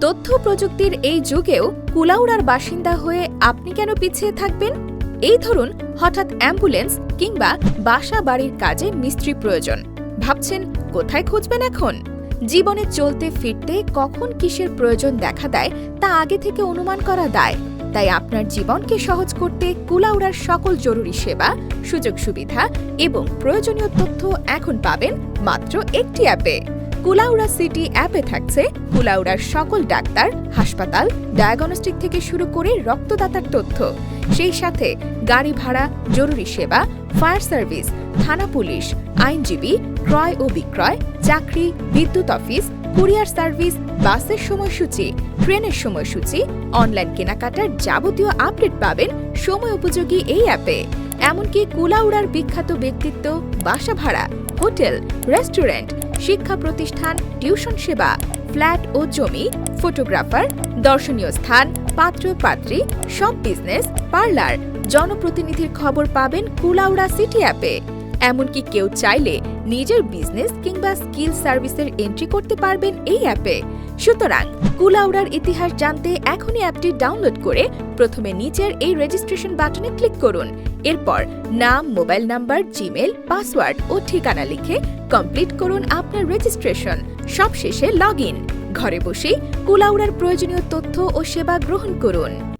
তথ্য প্রযুক্তির এই যুগেও কুলাউড়ার বাসিন্দা হয়ে আপনি কেন পিছিয়ে থাকবেন? এই ধরুন, হঠাৎ অ্যাম্বুলেন্স কিংবা বাসা বাড়ির কাজে মিস্ত্রি প্রয়োজন। ভাবছেন, কোথায় খুঁজবেন এখন? জীবনে চলতে ফিরতে কখন কিসের প্রয়োজন দেখা দেয়, তা আগে থেকে অনুমান করা দায়। তাই আপনার জীবনকে সহজ করতে কুলাউড়ার সকল জরুরি সেবা, সুযোগ সুবিধা এবং প্রয়োজনীয় তথ্য এখন পাবেন মাত্র একটি অ্যাপে। কুলাউড়া সিটি অ্যাপে থাকছে কুলাউড়ার সকল ডাক্তার, হাসপাতাল, ডায়াগনস্টিক থেকে শুরু করে রক্তদাতার তথ্য। সেই সাথে গাড়ি ভাড়া, জরুরি সেবা, ফায়ার সার্ভিস, থানা পুলিশ, আইনজীবী, ক্রয় ও বিক্রয়, চাকরি, বিদ্যুৎ অফিস, কুরিয়ার সার্ভিস, বাসের সময়সূচি, ট্রেনের সময়সূচি, অনলাইন কেনাকাটার যাবতীয় আপডেট পাবেন সময় উপযোগী এই অ্যাপে। এমনকি কুলাউড়ার বিখ্যাত ব্যক্তিত্ব, বাসা ভাড়া, হোটেল, রেস্টুরেন্ট, শিক্ষা প্রতিষ্ঠান, টিউশন সেবা, ফ্ল্যাট ও জমি, ফটোগ্রাফার, দর্শনীয় স্থান, পাত্র পাত্রী, সব বিজনেস পার্লার, জনপ্রতিনিধির খবর পাবেন কুলাউড়া সিটি অ্যাপে। এমনকি কেউ চাইলে নিজের বিজনেস কিংবা স্কিল সার্ভিসের এন্ট্রি করতে পারবেন এই অ্যাপে সুতরাং কুলাউড়ার ইতিহাস জানতে এখনই অ্যাপটি ডাউনলোড করে প্রথমে নিচের এই রেজিস্ট্রেশন বাটনে ক্লিক করুন। এরপর নাম মোবাইল নাম্বার জিমেল পাসওয়ার্ড ও ঠিকানা লিখে কমপ্লিট করুন আপনার রেজিস্ট্রেশন সবশেষে লগ ইন ঘরে বসেই কুলাউড়ার প্রয়োজনীয় তথ্য ও সেবা গ্রহণ করুন।